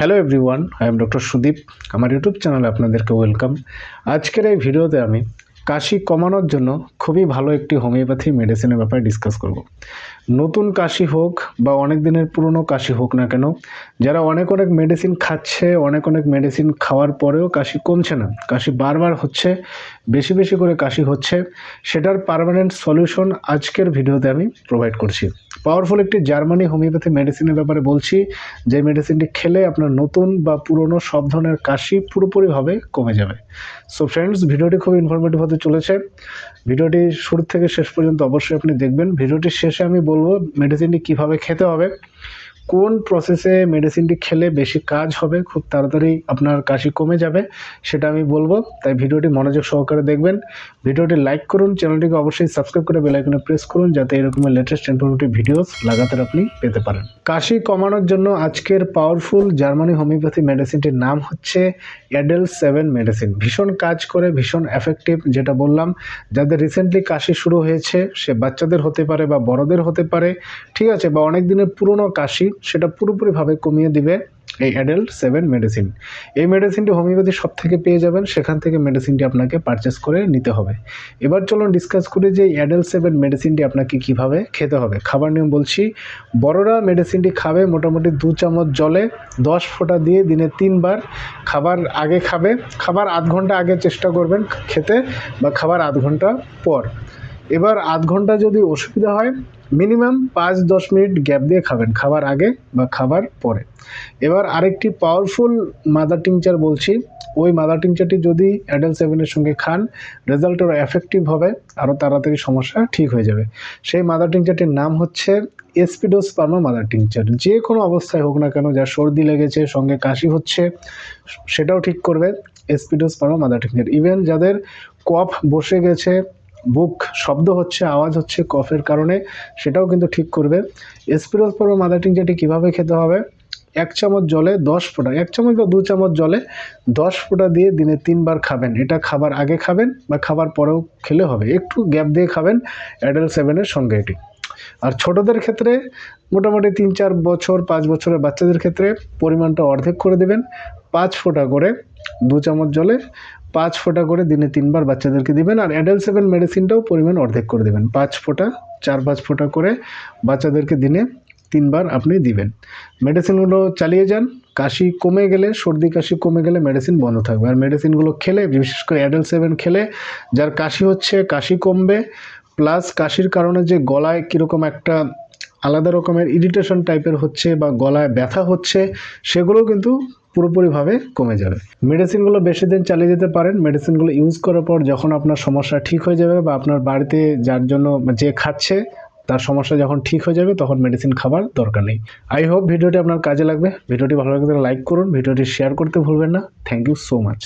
Hello everyone I am doctor Sudip আমার YouTube চ্যানেলে আপনাদেরকে ওয়েলকাম আজকের এই ভিডিওতে আমি কাশি কমানোর জন্য খুবই ভালো একটি হোমিওপ্যাথি মেডিসিনের ব্যাপারে ডিসকাস করব। নতুন কাশি হোক বা অনেক দিনের পুরনো কাশি হোক না কেন, যারা অনেক অনেক মেডিসিন খাচ্ছে, অনেক অনেক মেডিসিন খাওয়ার পরেও কাশি কমছে না। কাশি বারবার হচ্ছে, বেশি বেশি করে কাশি হচ্ছে, সেটার পার্মানেন্ট সলিউশন আজকের ভিডিওতে আমি প্রোভাইড করছি। পাওয়ারফুল একটি জার্মানি হোমিওপ্যাথি মেডিসিনের ব্যাপারে বলছি, যে মেডিসিনটি খেলে আপনার নতুন বা পুরনো সব ধরনের কাশি পুরোপুরিভাবে কমে যাবে। সো ফ্রেন্ডস ভিডিওটি খুব ইনফরমেটিভ হতে চলেছে। ভিডিওটি শুরু থেকে শেষ পর্যন্ত অবশ্যই আপনি দেখবেন। ভিডিওটির শেষে আমি বলব মেডিসিনটি কীভাবে খেতে হবে? কোন প্রসেসে মেডিসিনটি খেলে বেশি কাজ হবে, খুব তাড়াতাড়ি আপনার কাশি কমে যাবে, সেটা আমি বলব। তাই ভিডিওটি মনোযোগ সহকারে দেখবেন। ভিডিওটি লাইক করুন চ্যানেলটিকে অবশ্যই সাবস্ক্রাইব করে বেলাইকনে প্রেস করুন, যাতে এরকমের লেটেস্ট ইনফরমেটিভ ভিডিওস লাগাতার আপনি পেতে পারেন। কাশি কমানোর জন্য আজকের পাওয়ারফুল জার্মানি হোমিওপ্যাথি মেডিসিনটির নাম হচ্ছে অ্যাডেল সেভেন মেডিসিন ভীষণ কাজ করে, ভীষণ এফেক্টিভ যেটা বললাম, যাদের রিসেন্টলি কাশি শুরু হয়েছে, সে বাচ্চাদের হতে পারে বা বড়দের হতে পারে, ঠিক আছে, বা অনেক দিনের পুরনো কাশি সেটা পুরোপুরিভাবে কমিয়ে দিবে এই অ্যাডাল্ট সেভেন মেডিসিন এই মেডিসিনটি হোমিওপ্যাথি সব থেকে পেয়ে যাবেন, সেখান থেকে মেডিসিনটি আপনাকে পারচেস করে নিতে হবে। এবার চলুন ডিসকাস করি যে এই অ্যাডাল্ট সেভেন মেডিসিনটি আপনাকে কীভাবে খেতে হবে। খাবার নিয়ম বলছি, বড়রা মেডিসিনটি খাবে মোটামুটি দু চামচ জলে, দশ ফোঁটা দিয়ে দিনে তিনবার। খাবার আগে খাবে, খাবার আধ ঘণ্টা আগে চেষ্টা করবেন খেতে বা খাবার আধ ঘণ্টা পর। এবার আধ ঘণ্টা যদি অসুবিধা হয় মিনিমাম পাঁচ দশ মিনিট গ্যাপ দিয়ে খাবেন, খাবার আগে বা খাবার পরে। এবার আরেকটি পাওয়ারফুল মাদার টিংচার বলছি। ওই মাদার টিংচারটি যদি অ্যাডাল সেভেনের সঙ্গে খান রেজাল্ট আরও এফেক্টিভ হবে আরও তাড়াতাড়ি সমস্যা ঠিক হয়ে যাবে। সেই মাদার টিংচারটির নাম হচ্ছে এসপিডোস পার্মা মাদার টিংচার যে কোনো অবস্থায় হোক না কেন যার সর্দি লেগেছে, সঙ্গে কাশি হচ্ছে, সেটাও ঠিক করবে aspidosperma mother tincture even যাদের কফ বসে গেছে বুক শব্দ হচ্ছে, আওয়াজ হচ্ছে, কফের কারণে। সেটাও কিন্তু ঠিক করবে। এসপিরোস পর্ব মাদার যেটি কীভাবে খেতে হবে? এক চামচ জলে দশ ফোঁটা, এক চামচ বা দু চামচ জলে দশ ফোঁটা দিয়ে দিনে তিনবার খাবেন। এটা খাবার আগে খাবেন বা খাবার পরেও খেলে হবে। একটু গ্যাপ দিয়ে খাবেন অ্যাডেল সেভেনের সঙ্গে এটি। আর ছোটদের ক্ষেত্রে মোটামুটি তিন, চার বছর, পাঁচ বছরের বাচ্চাদের ক্ষেত্রে পরিমাণটা অর্ধেক করে দেবেন। পাঁচ ফোঁটা করে দু চামচ জলে পাঁচ ফোঁটা করে দিনে তিনবার বাচ্চাদেরকে দিবেন আর অ্যাডাল সেভেন মেডিসিনটাও পরিমাণ অর্ধেক করে দেবেন। পাঁচ ফোঁটা, চার, পাঁচ ফোঁটা করে বাচ্চাদেরকে দিনে তিনবার আপনি দিবেন। মেডিসিনগুলো চালিয়ে যান, কাশি কমে গেলে, সর্দি কাশি কমে গেলে মেডিসিন বন্ধ থাকবে। আর মেডিসিনগুলো খেলে, বিশেষ করে অ্যাডাল্ট সেভেন খেলে, যার কাশি হচ্ছে, কাশি কমবে প্লাস কাশির কারণে যে গলায় কীরকম একটা আলাদা রকমের ইরিটেশন টাইপের হচ্ছে বা গলায় ব্যথা হচ্ছে, সেগুলোও কিন্তু পুরোপুরিভাবে কমে যাবে। মেডিসিনগুলো বেশি দিন চালিয়ে যেতে পারেন। মেডিসিনগুলো ইউজ করার পর যখন আপনার সমস্যা ঠিক হয়ে যাবে বা আপনার বাড়িতে যার জন্য যে খাচ্ছে, তার সমস্যা যখন ঠিক হয়ে যাবে, তখন মেডিসিন খাবার দরকার নেই। আই হোপ ভিডিওটি আপনার কাজে লাগবে। ভিডিওটি ভালো লাগলে লাইক করুন। ভিডিওটি শেয়ার করতে ভুলবেন না। Thank you so much